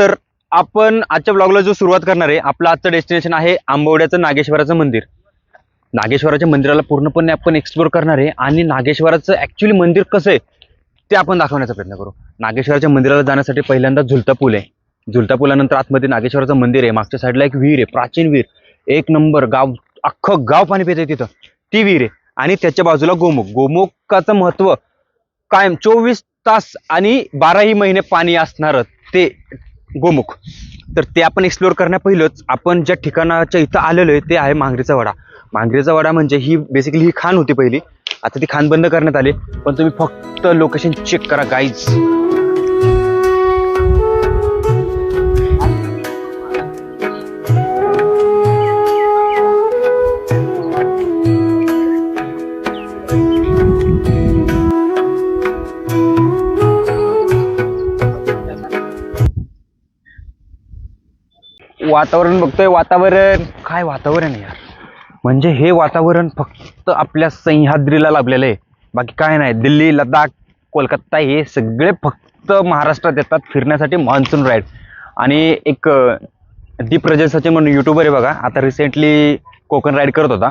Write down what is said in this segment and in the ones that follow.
तर आपण आजच्या ब्लॉगला जो सुरुवात करणार आहे आपलं आजचं डेस्टिनेशन आहे आंबवड्याचं नागेश्वराचं मंदिर. नागेश्वराच्या मंदिराला पूर्णपणे आपण एक्सप्लोर करणार आहे आणि नागेश्वराचं ॲक्च्युली मंदिर कसं आहे ते आपण दाखवण्याचा प्रयत्न करू. नागेश्वराच्या मंदिराला जाण्यासाठी पहिल्यांदा झुलता पूल आहे. झुलता पुलानंतर आतमध्ये नागेश्वराचं मंदिर आहे. मागच्या साईडला एक विहीर आहे प्राचीन विहीर. एक नंबर गाव अख्खं गाव पाणी पिते तिथं. ती विहीर आहे. आणि त्याच्या बाजूला गोमुख. गोमुखाचं महत्त्व कायम. चोवीस तास आणि बाराही महिने पाणी असणारं ते गोमुख. तर ते आपण एक्सप्लोअर करण्या पहिलंच आपण ज्या ठिकाणाच्या इथं आलेलो आहे ते आहे मांगरीचा वडा. मांगरीचा वडा म्हणजे ही बेसिकली ही खान होती पहिली. आता ती खान बंद करण्यात आली. पण तुम्ही फक्त लोकेशन चेक करा गाईज वातावरण बघतोय. वातावरण काय वातावरण आहे यार? म्हणजे हे वातावरण फक्त आपल्या सह्याद्रीला लाभलेलं आहे. बाकी काय नाही. दिल्ली लडाख कोलकाता हे सगळे फक्त महाराष्ट्रात येतात फिरण्यासाठी मान्सून राईड आणि एक अं, दीप म्हणून यूट्यूबर आहे बघा. आता रिसेंटली कोकण राईड करत होता.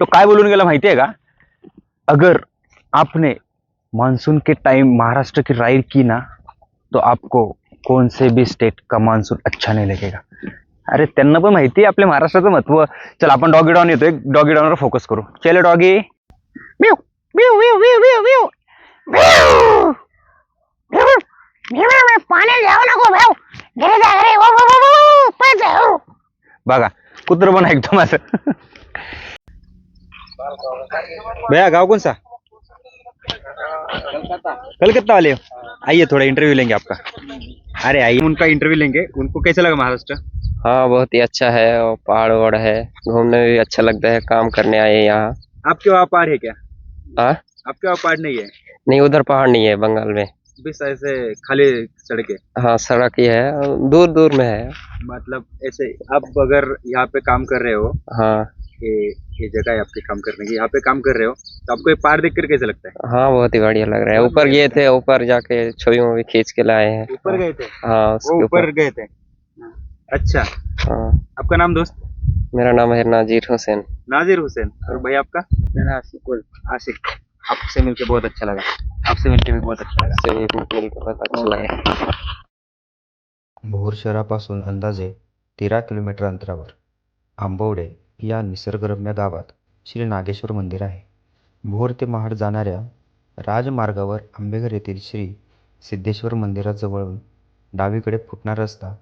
तो काय बोलून गेला माहिती आहे का? अगर आपने मानसून के टाइम महाराष्ट्र की राइड की ना तो आपको कोण से बी स्टेट का मान्सून अच्छा नाही लगेगा. अरे त्यांना पण माहिती आहे आपल्या महाराष्ट्राचं महत्त्व. चल आपण डॉगी डॉन येतोय. डॉगी डॉनवर फोकस करू. चल डॉगी पाणी बघा कुत्र पण एकदम असं भया गाव कोणसा कलकत्ता। वाले? हो आइए थोड़ा इंटरव्यू लेंगे आपका। अरे आइए। उनका इंटरव्यू लेंगे। उनको कैसा लगा महाराष्ट्र? हाँ बहुत ही अच्छा है और पहाड़ वहाड़ है। घूमने में भी अच्छा लगता है काम करने आए यहाँ। आपके वहाँ पहाड़ है क्या? हाँ? आपके वहाँ पहाड़ नहीं है? नहीं उधर पहाड़ नहीं है बंगाल में। बस ऐसे खाली सड़कें। हाँ सड़क ही है। दूर दूर में है। मतलब ऐसे आप अगर यहाँ पे काम कर रहे हो हाँ। ये ये जगह है आपके काम करने की यहाँ पे काम कर रहे हो तो आपको ये पहाड़ देख कर कैसा लगता है? हाँ बहुत ही बढ़िया लग रहा है। ऊपर गए थे ऊपर जाके छवि भी खींच के लाए हैं। ऊपर गए थे? हाँ ऊपर गए थे? अच्छा। हाँ। आपका नाम दोस्त? मेरा नाम है नाजीर हुसैन। नाजिर हुसैन। और भाई आपका? मेरा आशिकुल। आशिक। आपसे मिलके बहुत अच्छा लगा। आपसे मिलके भी बहुत अच्छा लगा। से भी मिलकर बहुत अच्छा लगा। भोर शहरापासून अंदाजे तेरा किलोमीटर अंतरावर आंबवडे या निसर्गरम्य गावात श्री नागेश्वर मंदिर आहे. भोर ते महाड जाणाऱ्या राजमार्गावर आंबेघर येथील श्री सिद्धेश्वर मंदिराजवळून डावीकडे फुटणारा रस्ता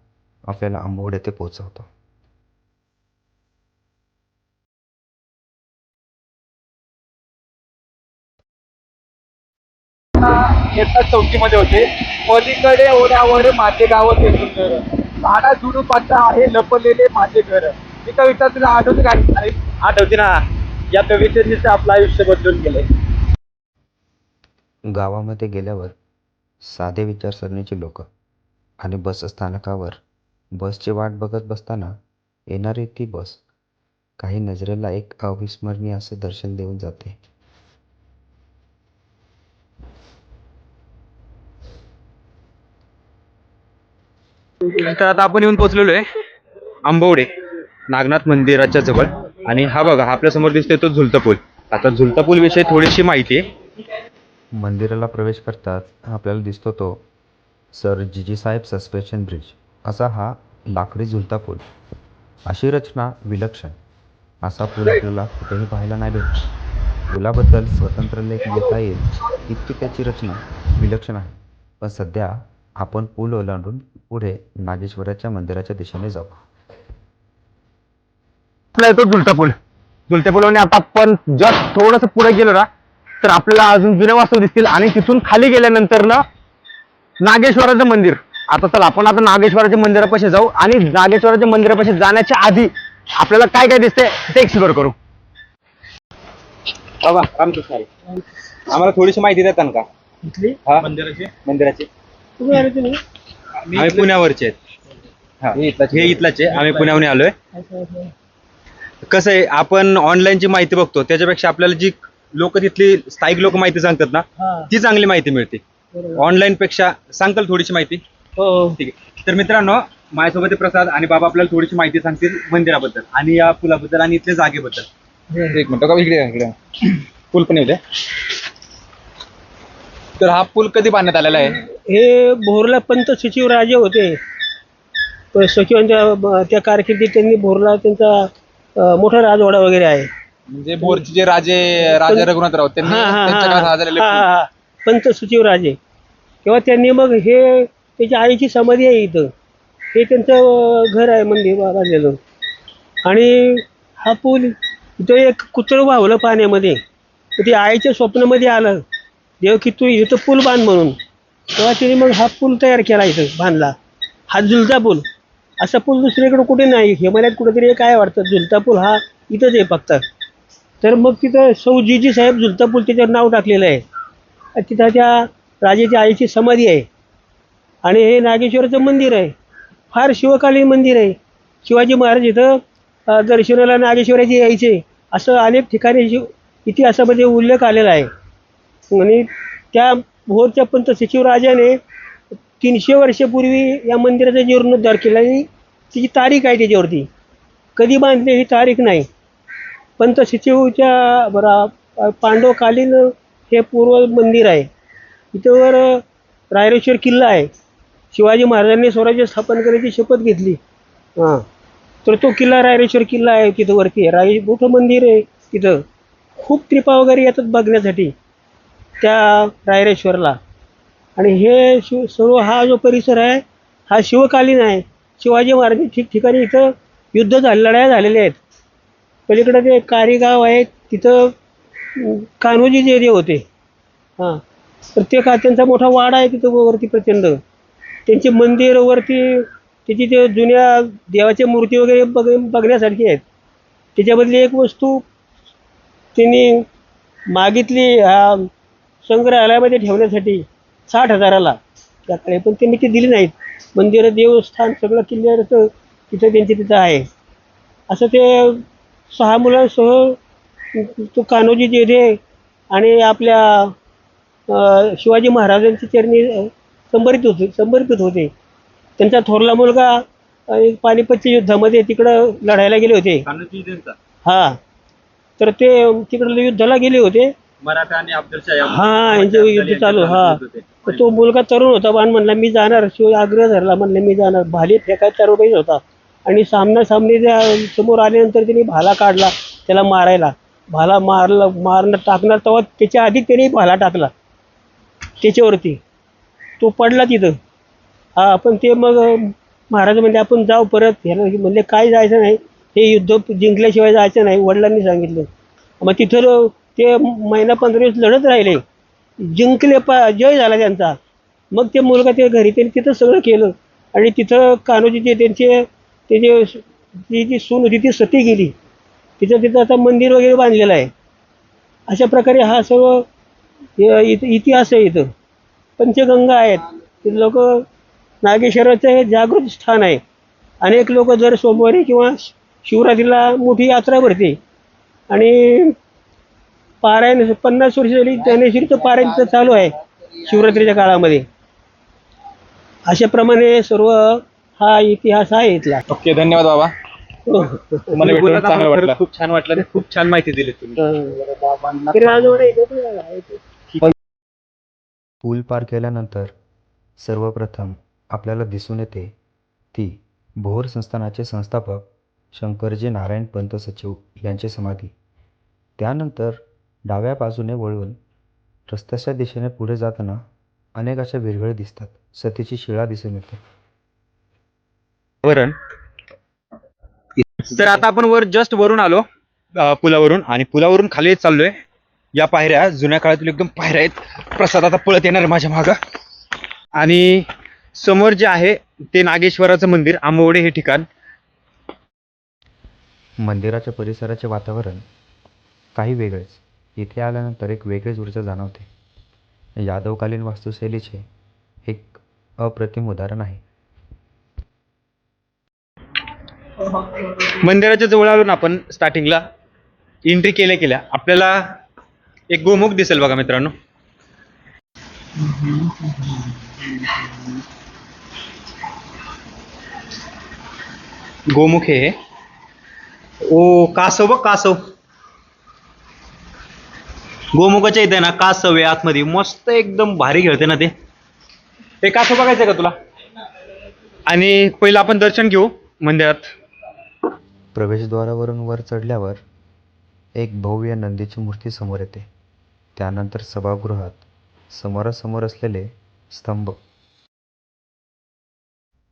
आपल्याला आंबोड येथे पोहोचवतो. इयत्ता चौथीमध्ये होते. पलीकडे ओढ्यावर माझे गाव ते सुंदर. झाडा जुडू आहे लपलेले माझे घर ही कविता तुला आठवते काय? आठवते ना. या कवितेने आपलं आयुष्य बदलून गेलंय. गावामध्ये गेल्यावर साधे विचारसरणीचे लोक आणि बस स्थानकावर बसची वाट बघत बसताना येणारी ती बस काही नजरेला एक अविस्मरणीय असे दर्शन देऊन जाते. तर आता आपण येऊन पोहोचलेलो आहे. आंबवडे नागनाथ मंदिराच्या जवळ. आणि हा बघा हा आपल्यासमोर दिसतोय तो झुलता पूल. आता झुलता पूल विषयी थोडीशी माहिती आहे. मंदिराला प्रवेश करताच आपल्याला दिसतो तो सर जिजीसाहेब सस्पेन्शन ब्रिज. असा हा लाकडी झुलता पूल. अशी रचना विलक्षण. असा पूल आपल्याला कुठेही पाहायला नाही भेटत. पुलाबद्दल स्वतंत्र लेख लिहिता येईल इतकी त्याची रचना विलक्षण आहे. पण सध्या आपण पूल ओलांडून पुढे नागेश्वराच्या मंदिराच्या दिशेने जाऊ. आपला येतो झुलता पूल. झुलत्या पूलने आता आपण जस्ट थोडस पुढे गेलो ना तर आपल्याला अजून जुन्या वास्तू दिसतील आणि तिथून खाली गेल्यानंतर ना नागेश्वराचं मंदिर. आता चला आपण आता नागेश्वराच्या मंदिरापाशी जाऊ आणि नागेश्वराच्या मंदिरापाशी जाण्याच्या आधी आपल्याला काय काय दिसतंय ते एक्सप्लोर करू. बाबा रामकृष्ण हरी. आम्हाला थोडीशी माहिती देतात का? हा? मंदिराची. आम्ही पुण्यावरचे आहेत. हा, हे इथलाच आहे. आम्ही पुण्याहून आलोय. कसं आहे आपण ऑनलाईनची माहिती बघतो त्याच्यापेक्षा आपल्याला जी लोक तिथली स्थायिक लोक माहिती सांगतात ना ती चांगली माहिती मिळते. ऑनलाईन पेक्षा सांगताल थोडीशी माहिती? ठीक आहे. तर मित्रांनो माझ्यासोबत प्रसाद आणि बाबा आपल्याला थोडीशी माहिती सांगतील मंदिराबद्दल आणि या पुलाबद्दल आणि इथल्या जागेबद्दल. एक मिनिट का? इकडे इकडे. पूल पण येऊ तर हा पूल कधी बांधण्यात आलेला आहे? हे भोरला पंत सचिव राजे होते. सचिवांच्या त्या कारकिर्दीत त्यांनी भोरला त्यांचा मोठा राजवाडा वगैरे आहे. म्हणजे भोरचे जे राजे राजा रघुनाथराव त्यांनी हा, हा, त्यांच्या हा, काळात हा हा. हा, हा. राजे. तेव्हा त्यांनी मग हे त्याच्या आईची समाधी आहे इथं. हे त्यांचं अं, घर आहे मंदिर बांधलेलं आणि हा पूल इथं एक कुत्रं वाहलं पाण्यामध्ये. तर ते आईच्या स्वप्नामध्ये आलं. देव की तू इथं पूल बांध म्हणून. तेव्हा तिने मग हा पूल तयार केला इथं बांधला. हा झुलता पूल. असा पूल दुसरीकडे कुठे नाही. हिमालयात कुठेतरी काय वाटतं झुलता पूल हा इथंच आहे फक्त. तर मग तिथं सौ जीजी साहेब झुलता पूल त्याच्यावर नाव टाकलेलं आहे. तिथं त्या राजाच्या आईची समाधी आहे. आणि हे नागेश्वराचं मंदिर आहे. फार शिवकालीन मंदिर आहे. शिवाजी महाराज इथं दर्शनाला नागेश्वराचे यायचे. असं अनेक ठिकाणी शिव इतिहासामध्ये उल्लेख आलेला आहे. आणि त्या भोरच्या पंत सचिवराजाने तीनशे वर्षापूर्वी या मंदिराचा जीर्णोद्धार केला आणि तिची तारीख आहे त्याच्यावरती. कधी बांधले ही तारीख नाही. पंत सचिवच्या बरा पांडवकालीन हे पूर्व मंदिर आहे. इथंवर रायरेश्वर किल्ला आहे. शिवाजी महाराजांनी स्वराज्य स्थापन करायची शपथ घेतली. हां. तर तो किल्ला रायरेश्वर किल्ला आहे तिथं वरती. राय मोठं मंदिर आहे तिथं. खूप त्रिपा वगैरे येतात बघण्यासाठी त्या रायरेश्वरला. आणि हे शिव सर्व हा जो परिसर आहे हा शिवकालीन आहे. शिवाजी महाराज ठिकठिकाणी इथं युद्ध झाले लढाया झालेल्या आहेत. पलीकडं ते कारेगाव आहे तिथं कान्होजी जे जे होते हां. तर ते का त्यांचा मोठा वाडा आहे तिथं वरती प्रचंड. त्यांचे मंदिर वरती त्याची ते जुन्या देवाच्या मूर्ती वगैरे बघ बघण्यासारखी आहेत. त्याच्यामधली एक वस्तू त्यांनी मागितली हा संग्रहालयामध्ये ठेवण्यासाठी. साठ हजाराला. त्याकडे पण त्यांनी ती दिली नाहीत. मंदिरं देवस्थान सगळं किल्ल्याचं तिथं त्यांचे तिथं आहे. असं ते सहा मुलांसह तो कान्होजी जेधे आणि आपल्या शिवाजी महाराजांच्या चरणी संबरित होते संबर्पित होते. त्यांचा थोरला मुलगा पानिपतच्या युद्धामध्ये तिकडं लढायला गेले होते. हां. तर ते तिकडं युद्धाला गेले होते. मराठा आणि हा यांचं युद्ध चालू हा. तो मुलगा तरुण होता बाण म्हणला मी जाणार. शिव आग्रह धरला म्हणलं मी जाणार. भाली फेकायचा तरुणही होता. आणि सामना सामने त्या समोर आल्यानंतर त्यांनी भाला काढला त्याला मारायला. भाला मारला मारणं टाकणार तेव्हा त्याच्या आधी त्याने भाला टाकला त्याच्यावरती. तो पडला तिथं. हा पण ते मग महाराज म्हणजे आपण जाऊ परत. ह्याला म्हणले काय जायचं नाही. हे युद्ध जिंकल्याशिवाय जायचं नाही. वडिलांनी सांगितलं. मग तिथं ते महिना पंधरा दिवस लढत राहिले. जिंकले पा जय झाला त्यांचा. मग ते मुलगा ते घरी त्यांनी तिथं सगळं केलं. आणि तिथं कान्होजीचे त्यांचे त्याचे ती जी सून होती ती सती गेली. तिथं तिथं आता मंदिर वगैरे बांधलेलं आहे. अशा प्रकारे हा सर्व इत इतिहास आहे इथं. पंचगंगा आहेत. तिथं लोक नागेश्वराचं हे जागृत स्थान आहे. अनेक लोक दर सोमवारी किंवा शिवरात्रीला मोठी यात्रा भरते. आणि पारायण पन्नास वर्ष झाली ज्ञानेश्वरीचं पारायण तिथं चालू आहे शिवरात्रीच्या काळामध्ये. अशाप्रमाणे सर्व हा इतिहास आहे इथला. ओके धन्यवाद बाबा. तुम्हाला भेटून चांगलं वाटलं खरंच खूप छान वाटलं आणि खूप छान माहिती दिली तुम्ही. पूल पार केल्यानंतर सर्वप्रथम आपल्याला दिसून येते ती भोर संस्थानाचे संस्थापक शंकरजी नारायण पंत सचिव यांची समाधी. त्यानंतर डाव्या बाजूने वळून रस्त्याच्या दिशेने पुढे जाताना अनेक अशा विरगळे दिसतात. सतीची शिळा दिसून येते. वरण. तर आता आपण वर जस्ट वरून आलो अं, पुलावरून आणि पुलावरून खाली चाललोय. या पायऱ्या जुन्या काळातील एकदम पायऱ्या आहेत. प्रसाद आता पळत येणार आहे माझ्या मागं. आणि समोर जे आहे ते नागेश्वराचं मंदिर आंबवडे हे ठिकाण. मंदिराच्या परिसराचे वातावरण काही वेगळेच. इथे आल्यानंतर एक वेगळीच ऊर्जा जाणवते. यादवकालीन वास्तुशैलीचे एक अप्रतिम उदाहरण आहे. मंदिराच्या जवळ आलो ना आपण स्टार्टिंगला एंट्री केल्या केल्या. आपल्याला एक गोमुख दिसेल बघा मित्रांनो. गोमुख हे. ओ कासव बघ कासव. गोमुखाच्या इथे ना कासव आहे आतमध्ये. मस्त एकदम भारी खेळते ना ते. ते कासव बघायचं का तुला? आणि पहिलं आपण दर्शन घेऊ मंदिरात. प्रवेशद्वारावरून वर चढल्यावर एक भव्य नंदीची मूर्ती समोर येते. त्यानंतर सभागृहात समोरासमोर असलेले स्तंभ.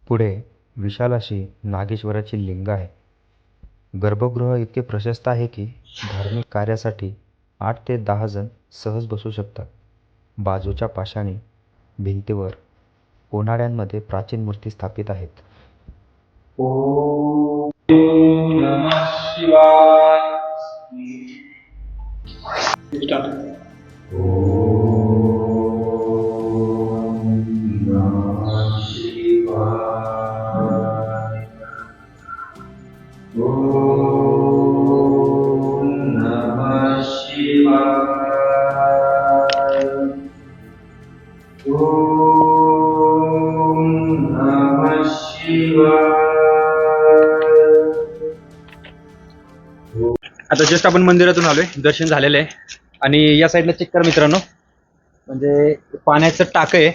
पुढे विशाल अशी नागेश्वराची लिंग आहे. गर्भगृह इतके प्रशस्त आहे की धार्मिक कार्यासाठी आठ ते दहा जण सहज बसू शकतात. बाजूच्या पाशाणी भिंतीवर कोनाड्यांमध्ये प्राचीन मूर्ती स्थापित आहेत. आता जस्ट आपण मंदिरातून आलोय. दर्शन झालेलं आहे. आणि या साईडला चेक करा मित्रांनो. म्हणजे पाण्याचं टाक आहे.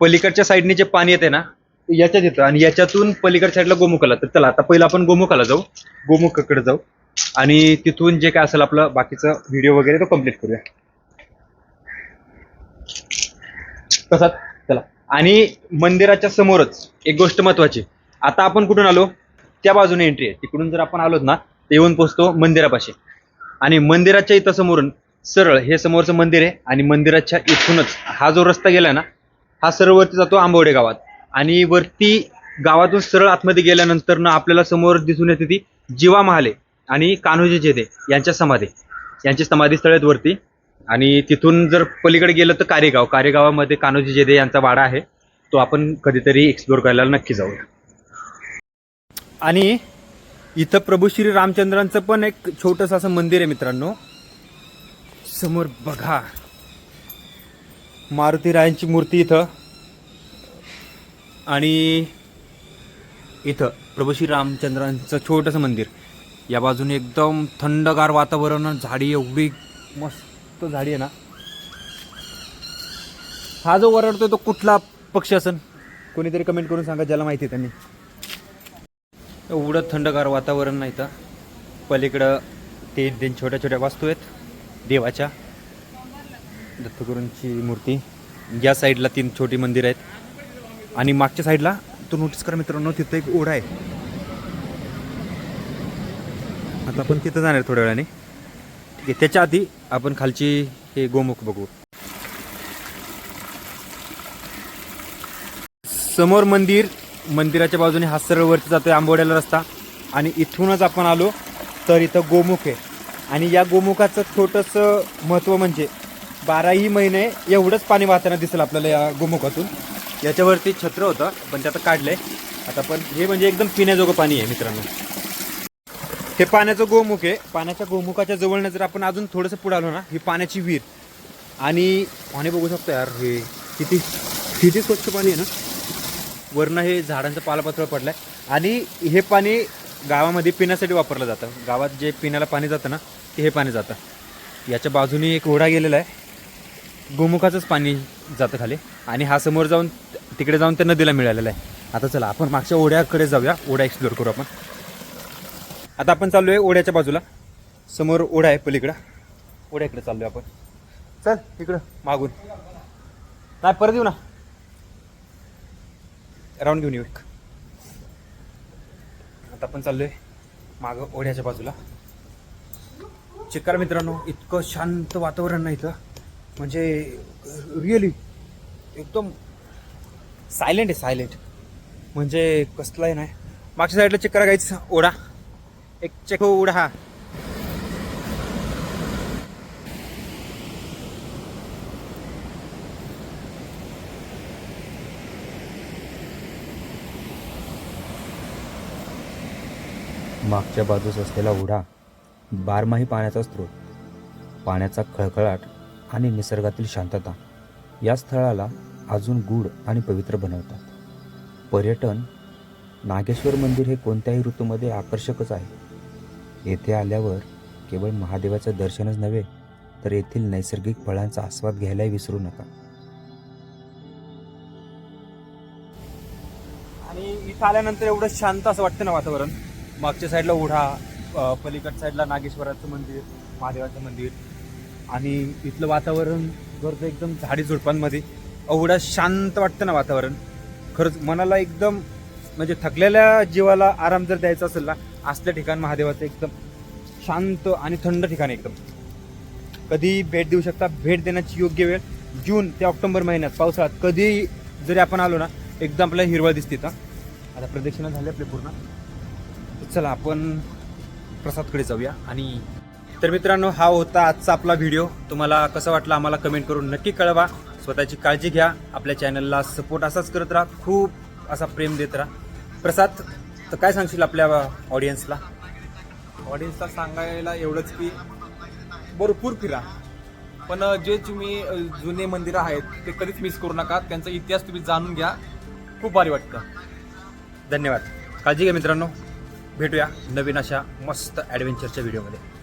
पलीकडच्या साईडने जे पाणी येते ना ते याच्यात येतं. आणि याच्यातून पलीकडच्या साईडला गोमुखाला तर चला आता पहिलं आपण गोमुखाला जाऊ. गोमुखाकडे जाऊ. आणि तिथून जे काय असेल आपलं बाकीचं व्हिडिओ वगैरे तो कंप्लीट करूया. कसा चला. आणि मंदिराच्या समोरच एक गोष्ट महत्वाची. आता आपण कुठून आलो? त्या बाजूने एंट्री आहे. तिकडून जर आपण आलोत ना ते येऊन पोचतो मंदिरापाशी. आणि मंदिराच्या इथं समोरून सरळ हे समोरचं मंदिर आहे आणि मंदिराच्या इथूनच हा जो रस्ता गेला ना हा सरळ वरती जातो आंबवडे गावात. आणि वरती गावातून सरळ आतमध्ये गेल्यानंतर ना आपल्याला समोर दिसून येते ती जीवा महाले आणि कान्होजी जेदे यांच्या समाधी. यांची समाधी स्थळ आहेत वरती. आणि तिथून जर पलीकडे गेलं तर कारेगाव. कारेगावामध्ये कान्होजी जेदे यांचा वाडा आहे तो आपण कधीतरी एक्सप्लोर करायला नक्की जाऊया. आणि इथं प्रभू श्री रामचंद्रांचं पण एक छोटस असं मंदिर आहे मित्रांनो. समोर बघा. मारुती रायांची मूर्ती इथं. आणि इथं प्रभू श्री रामचंद्रांचं छोटंसं मंदिर. या बाजूने एकदम थंडगार वातावरण झाडी एवढी मस्त झाडी आहे ना. हा जो वरडतोय तो कुठला पक्षी असन? कोणीतरी कमेंट करून सांगा ज्याला माहिती आहे त्यांनी. एवढं थंडगार वातावरण नाही तर. पलीकडं तीन तीन छोट्या छोट्या वास्तू आहेत देवाच्या. दत्तगुरूंची मूर्ती. या साईडला तीन छोटी मंदिर आहेत. आणि मागच्या साईडला तो नोटीस करा मित्रांनो तिथं एक ओढा आहे. आता आपण तिथं जाणार थोड्या वेळाने. ठीक आहे त्याच्या आधी आपण खालची हे गोमुख बघू. समोर मंदिर मंदिराच्या बाजूने हा सरळ वरती आहे आंबोड्याला रस्ता. आणि इथूनच आपण आलो तर इथं गोमुख आहे. आणि या गोमुखाचं छोटंसं महत्त्व म्हणजे बाराही महिने एवढंच पाणी वाहताना दिसेल आपल्याला या गोमुखातून. याच्यावरती छत्र होतं पण ते आता काढलंय. आता पण हे म्हणजे एकदम पिण्याजोगं पाणी आहे मित्रांनो. हे पाण्याचं गोमुख आहे. पाण्याच्या गोमुखाच्या जवळनं जर आपण अजून थोडंसं पुढे आलो ना ही पाण्याची विहीर. आणि पाणी बघू शकतो यार हे किती किती स्वच्छ पाणी आहे ना? वरनं हे झाडांचं पालापाचोळा आहे आणि हे पाणी गावामध्ये पिण्यासाठी वापरलं जातं. गावात जे पिण्याला पाणी जातं ना ते हे पाणी जातं. याच्या बाजूने एक ओढा गेलेला आहे. गोमुखाचंच पाणी जातं खाली. आणि हा समोर जाऊन तिकडे जाऊन त्या नदीला मिळालेला आहे. आता चला आपण मागच्या ओढ्याकडे जाऊया. ओढा एक्सप्लोर करू आपण. आता आपण चाललो आहे ओढ्याच्या बाजूला. समोर ओढा आहे पलीकडं. ओढ्याकडे चाललो आहे आपण. चल इकडं मागून. नाही परत येऊ ना. राऊंड घेऊन येऊ एक. आता आपण चाललोय मागं ओढ्याच्या बाजूला. चिकार मित्रांनो इतकं शांत वातावरण नाही इथं. म्हणजे रिअली एकदम सायलेंट आहे सायलेंट म्हणजे कसलाही नाही. मागच्या साईडला चेक करा ओढा. एक चेक हो, ओढा हा. मागच्या बाजूस असलेला ओढा बारमाही पाण्याचा स्रोत पाण्याचा खळखळाट आणि निसर्गातील शांतता या स्थळाला अजून गूढ आणि पवित्र बनवतात. पर्यटन नागेश्वर मंदिर हे कोणत्याही ऋतूमध्ये आकर्षकच आहे. येथे आल्यावर केवळ महादेवाचं दर्शनच नव्हे तर येथील नैसर्गिक फळांचा आस्वाद घ्यायलाही विसरू नका. आणि इथं आल्यानंतर एवढं शांत असं वाटतं ना वातावरण? मागच्या साईडला ओढा पलीकड साईडला नागेश्वराचं मंदिर महादेवाचं मंदिर आणि इथलं वातावरण घरचं एकदम झाडी झुडपांमध्ये. एवढं शांत वाटतं ना वातावरण. खरंच मनाला एकदम म्हणजे थकलेल्या जीवाला आराम जर द्यायचा असेल ना असल्या ठिकाण महादेवाचं एकदम शांत आणि थंड ठिकाण एकदम. कधी भेट देऊ शकता भेट देण्याची योग्य वेळ जून ते ऑक्टोबर महिन्यात पावसाळ्यात कधी जरी आपण आलो ना एकदम आपल्याला हिरवळ दिसते आता प्रदक्षिणा झाली आपली पूर्ण. चला आपण प्रसादकडे जाऊया. आणि तर मित्रांनो हा होता आजचा आपला व्हिडिओ तुम्हाला कसा वाटला आम्हाला कमेंट करून नक्की कळवा. स्वतःची काळजी घ्या. आपल्या चॅनलला सपोर्ट असाच करत राहा. खूप असा प्रेम देत राहा. प्रसाद तर काय सांगशील आपल्या ऑडियन्सला ऑडियन्सला सांगायला एवढंच की भरपूर फिरा. पण जे तुम्ही जुने मंदिरं आहेत ते कधीच मिस करू नका. त्यांचा इतिहास तुम्ही जाणून घ्या. खूप भारी वाटतं. धन्यवाद. काळजी घ्या मित्रांनो. भेटूया नवीन अशा मस्त ॲडव्हेंचरच्या व्हिडिओमध्ये